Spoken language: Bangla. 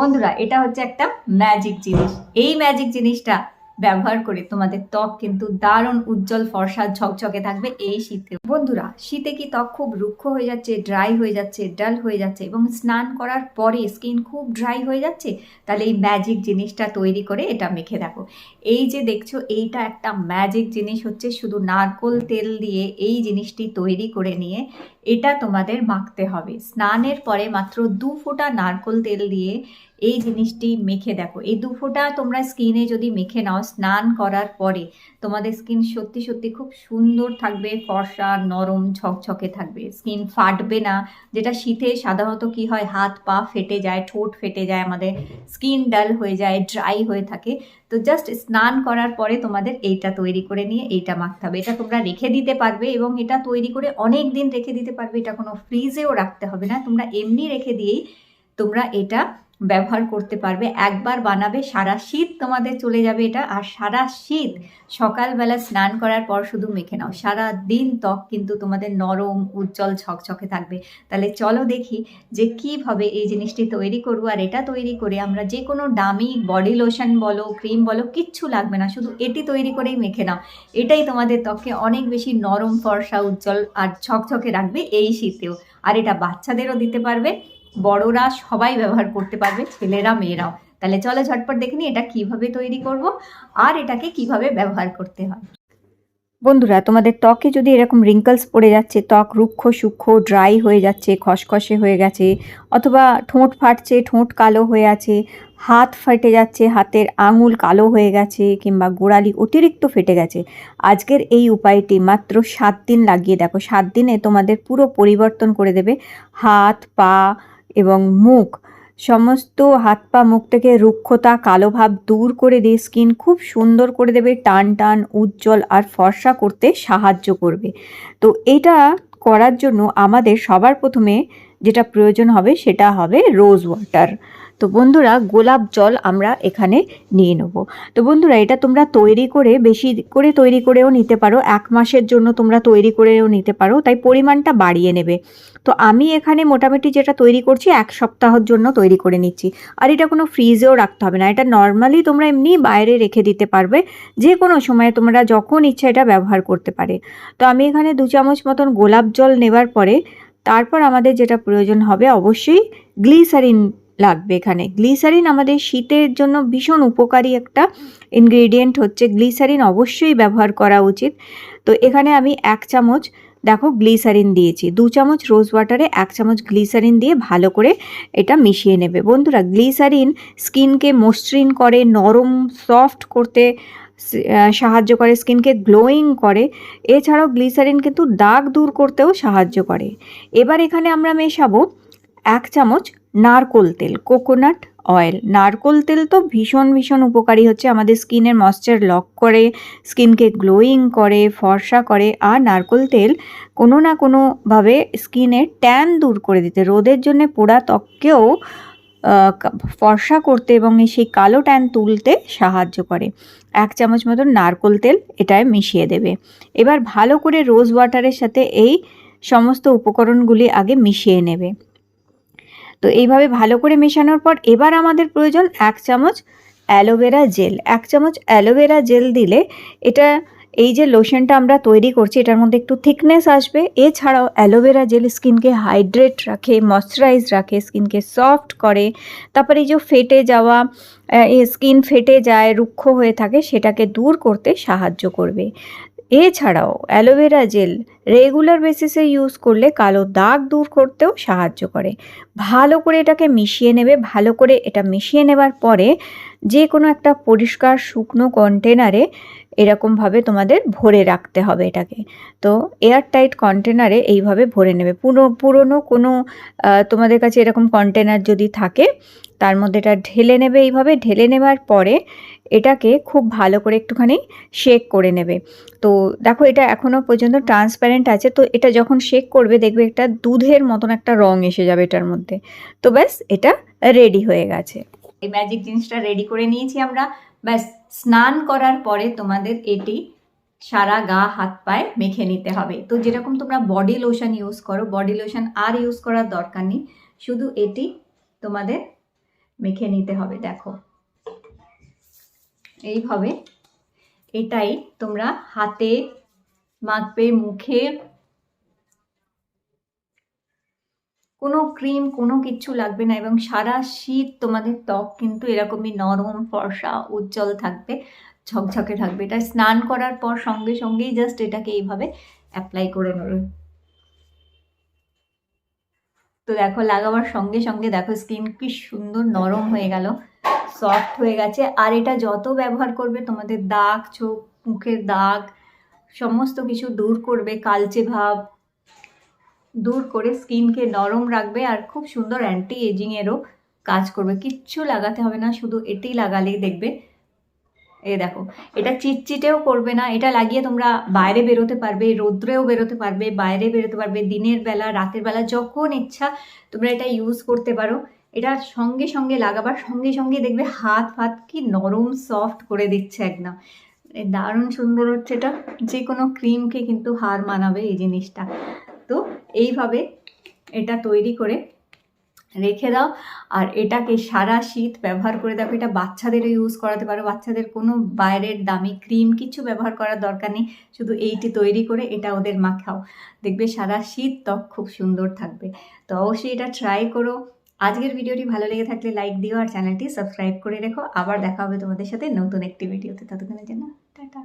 বন্ধুরা, এটা হচ্ছে একটা ম্যাজিক জিনিস। এই ম্যাজিক জিনিসটা ব্যবহার করে তোমাদের ত্বক কিন্তু দারুণ উজ্জ্বল, ফর্সা, ঝকঝকে থাকবে এই শীতে। বন্ধুরা, শীতে কি ত্বক খুব রুক্ষ হয়ে যাচ্ছে ড্রাই হয়ে যাচ্ছে ডাল হয়ে যাচ্ছে এবং স্নান করার পরে স্কিন খুব ড্রাই হয়ে যাচ্ছে? তাহলে এই ম্যাজিক জিনিসটা তৈরি করে এটা মেখে দেখো। এই যে দেখছ, এইটা একটা ম্যাজিক জিনিস হচ্ছে শুধু নারকোল তেল দিয়ে এই জিনিসটি তৈরি করে নিয়ে এটা তোমাদের মাখতে হবে। স্নানের পরে মাত্র দু ফোঁটা নারকোল তেল দিয়ে এই জিনিসটি মেখে দেখো। এই দু ফোঁটা তোমরা স্কিনে যদি মেখে নাও, স্নান করার পরে তোমাদের স্কিন সত্যি সত্যি খুব সুন্দর থাকবে, ফর্সা, নরম, ঝকঝকে থাকবে। স্কিন ফাটবে না, যেটা শীতে সাধারণত কি হয়, হাত পা ফেটে যায়, ঠোঁট ফেটে যায়, আমাদের স্কিন ডাল হয়ে যায় ড্রাই হয়ে থাকে। তো জাস্ট স্নান করার পরে তোমাদের এইটা তৈরি করে নিয়ে এইটা মাখতে হবে। এটা তোমরা রেখে দিতে পারবে এবং এটা তৈরি করে অনেক দিন রেখে দিতে পারবে। এটা কোনো ফ্রিজেও রাখতে হবে না। তোমরা এমনি রেখে দিয়েই তোমরা এটা ব্যবহার করতে পারবে। একবার বানাবে, সারা শীত তোমাদের চলে যাবে এটা। আর সারা শীত সকালবেলা স্নান করার পর শুধু মেখে নাও। সারা দিন ত্বক কিন্তু তোমাদের নরম, উজ্জ্বল, ঝকঝকে থাকবে। তাহলে চলো দেখি যে কীভাবে এই জিনিসটি তৈরি করব। আর এটা তৈরি করে আমরা যে কোনো দামি বডি লোশন বলো, ক্রিম বলো, কিচ্ছু লাগবে না। শুধু এটি তৈরি করেই মেখে নাও। এটাই তোমাদের ত্বককে অনেক বেশি নরম, ফর্সা, উজ্জ্বল আর ঝকঝকে রাখবে এই শীতেও। আর এটা বাচ্চাদেরও দিতে পারবে। বড়রা সবাই ব্যবহার করতে পারবে, ছেলেরা, মেয়েরাও। তাহলে চলো ঝটপট দেখে নিই এটা কীভাবে তৈরি করব আর এটাকে কীভাবে ব্যবহার করতে হয়। বন্ধুরা, তোমাদের ত্বকে যদি এরকম রিঙ্কলস পড়ে যাচ্ছে, ত্বক রুক্ষ, সূক্ষ্ম ড্রাই হয়ে যাচ্ছে, খসখসে হয়ে গেছে, অথবা ঠোঁট ফাটছে, ঠোঁট কালো হয়ে আছে, হাত ফেটে যাচ্ছে, হাতের আঙুল কালো হয়ে গেছে, কিংবা গোড়ালি অতিরিক্ত ফেটে গেছে, আজকের এই উপায়টি মাত্র সাত দিন লাগিয়ে দেখো। সাত দিনে তোমাদের পুরো পরিবর্তন করে দেবে। হাত, পা এবং মুখ। সমস্ত হাত পা মুখ থেকে রুক্ষতা কালো ভাব দূর করে দিয়ে স্কিন খুব সুন্দর করে দেবে, টান টান, উজ্জ্বল আর ফর্সা করতে সাহায্য করবে। তো এটা করার জন্য আমাদের সবার প্রথমে যেটা প্রয়োজন হবে সেটা হবে রোজ ওয়াটার তো বন্ধুরা, গোলাপ জল আমরা এখানে নিয়ে নেব। তো বন্ধুরা, এটা তোমরা তৈরি করে, বেশি করে তৈরি করেও নিতে পারো। এক মাসের জন্য তোমরা তৈরি করেও নিতে পারো, তাই পরিমাণটা বাড়িয়ে নেবে। তো আমি এখানে মোটামুটি যেটা তৈরি করছি, এক সপ্তাহের জন্য তৈরি করে নিচ্ছি। আর এটা কোনো ফ্রিজেও রাখতে হবে না। এটা নর্মালি তোমরা এমনি বাইরে রেখে দিতে পারবে। যে কোনো সময় তোমরা যখন ইচ্ছা এটা ব্যবহার করতে পারে। তো আমি এখানে দু চামচ মতন গোলাপ জল নেবার পরে, তারপর আমাদের যেটা প্রয়োজন হবে, অবশ্যই গ্লিসারিন লাগবে এখানে। গ্লিসারিন আমাদের শীতের জন্য ভীষণ উপকারী একটা ইনগ্রেডিয়েন্ট হচ্ছে। গ্লিসারিন অবশ্যই ব্যবহার করা উচিত। তো এখানে আমি এক চামচ, দেখো, গ্লিসারিন দিয়েছি। দু চামচ রোজ ওয়াটারে এক চামচ গ্লিসারিন দিয়ে ভালো করে এটা মিশিয়ে নেবে। বন্ধুরা, গ্লিসারিন স্কিনকে মসৃণ করে, নরম, সফট করতে সাহায্য করে, স্কিনকে গ্লোয়িং করে। এছাড়াও গ্লিসারিন কিন্তু দাগ দূর করতেও সাহায্য করে। এবার এখানে আমরা মেশাবো এক চামচ নারকোল তেল, কোকোনাট অয়েল। নারকোল তেল তো ভীষণ ভীষণ উপকারী হচ্ছে আমাদের স্কিনের ময়শ্চার লক করে, স্কিনকে গ্লোয়িং করে, ফর্সা করে। আর নারকোল তেল কোনো না কোনোভাবে স্কিনের ট্যান দূর করে দিতে, রোদের জন্য পোড়া ত্বককেও ফর্সা করতে এবং সেই কালো ট্যান তুলতে সাহায্য করে। এক চামচ মতন নারকোল তেল এটায় মিশিয়ে দেবে। এবার ভালো করে রোজ ওয়াটারের সাথে এই সমস্ত উপকরণগুলি আগে মিশিয়ে নেবে। তো এইভাবে ভালো করে মেশানোর পর এবার আমাদের প্রয়োজন এক চামচ অ্যালোভেরা জেল। এক চামচ অ্যালোভেরা জেল দিলে এটা, এই যে লোশনটা আমরা তৈরি করছি, এটার মধ্যে একটু থিকনেস আসবে। এছাড়াও অ্যালোভেরা জেল স্কিনকে হাইড্রেট রাখে, ময়শ্চারাইজ রাখে, স্কিনকে সফট করে। তারপরে এই যে ফেটে যাওয়া স্কিন ফেটে যায়, রুক্ষ হয়ে থাকে, সেটাকে দূর করতে সাহায্য করবে। এছাড়াও অ্যালোভেরা জেল রেগুলার বেসিসে ইউজ করলে কালো দাগ দূর করতেও সাহায্য করে। ভালো করে এটাকে মিশিয়ে নেবে, ভালো করে এটা মিশিয়ে নেবার পরে যে কোনো একটা পরিষ্কার শুকনো কন্টেনারে এরকমভাবে তোমাদের ভরে রাখতে হবে এটাকে। তো এয়ার টাইট কন্টেনারে এইভাবে ভরে নেবে। পুরো পুরনো কোনো তোমাদের কাছে এরকম কন্টেনার যদি থাকে, তার মধ্যে এটা ঢেলে নেবে এইভাবে। ঢেলে নেবার পরে এটাকে খুব ভালো করে একটুখানি শেক করে নেবে। তো দেখো এটা এখনও পর্যন্ত ট্রান্সপ্যারেন্ট আছে। তো এটা যখন শেক করবে, দেখবে একটা দুধের মতন একটা রং এসে যাবে এটার মধ্যে। তো ব্যাস, এটা রেডি হয়ে গেছে। এই ম্যাজিক জিনিসটা রেডি করে নিয়েছি আমরা। ব্যাস, স্নান করার পরে তোমাদের এটি সারা গা, হাত, পায়ে মেখে নিতে হবে। তো যেরকম তোমরা বডি লোশন ইউজ করো বডি লোশন আর ইউজ করার দরকার নেই। শুধু এটি তোমাদের মেখে নিতে হবে, দেখো। এইভাবে এটাই তোমরা হাতে, মাখবে, মুখে কোনো ক্রিম কোনো কিচ্ছু লাগবে না এবং সারা শীত তোমাদের ত্বক কিন্তু এরকমই নরম, ফর্সা, উজ্জ্বল থাকবে, ঝকঝকে থাকবে। এটা স্নান করার পর সঙ্গে সঙ্গেই জাস্ট এটাকে এইভাবে অ্যাপ্লাই করে নেবে। তো দেখো, লাগাবার সঙ্গে সঙ্গে দেখো স্কিন কি সুন্দর নরম হয়ে গেল সফট হয়ে গেছে। আর এটা যত ব্যবহার করবে তোমাদের দাগ, চোখ, মুখের দাগ, সমস্ত কিছু দূর করবে, কালচে ভাব দূর করে স্কিনকে নরম রাখবে আর খুব সুন্দর অ্যান্টি এজিংয়েরও কাজ করবে। কিচ্ছু লাগাতে হবে না, শুধু এটি লাগালেই দেখবে। এ দেখো, এটা চিটচিটেও করবে না, এটা লাগিয়ে তোমরা বাইরে বেরোতে পারবে, রৌদ্রেও বেরোতে পারবে, বাইরে বেরোতে পারবে, দিনের বেলা, রাতের বেলা, যখন ইচ্ছা তোমরা এটা ইউজ করতে পারো। এটা সঙ্গে সঙ্গে লাগাবার, সঙ্গে সঙ্গে দেখবে হাত ফাত কি নরম সফট করে দিচ্ছে একদম। দারুণ সুন্দর হচ্ছে এটা যে কোনো ক্রিমকে কিন্তু হার মানাবে এই জিনিসটা। তো এইভাবে এটা তৈরি করে রেখে দাও। আর এটাকে সারা শীত ব্যবহার করে দেখো, এটা বাচ্চাদেরও ইউজ করাতে পারো। বাচ্চাদের কোনো বাইরের দামি ক্রিম কিছু ব্যবহার করার দরকার নেই। শুধু এইটি তৈরি করে এটা ওদের মাখাও। দেখবে সারা শীত ত্বক খুব সুন্দর থাকবে। তো অবশ্যই এটা ট্রাই করো। আজকের ভিডিওটি ভালো লেগে থাকলে লাইক দিও আর চ্যানেলটি সাবস্ক্রাইব করে রেখো। আবার দেখা হবে তোমাদের সাথে নতুন একটি ভিডিওতে ততক্ষণের জন্য টাটা।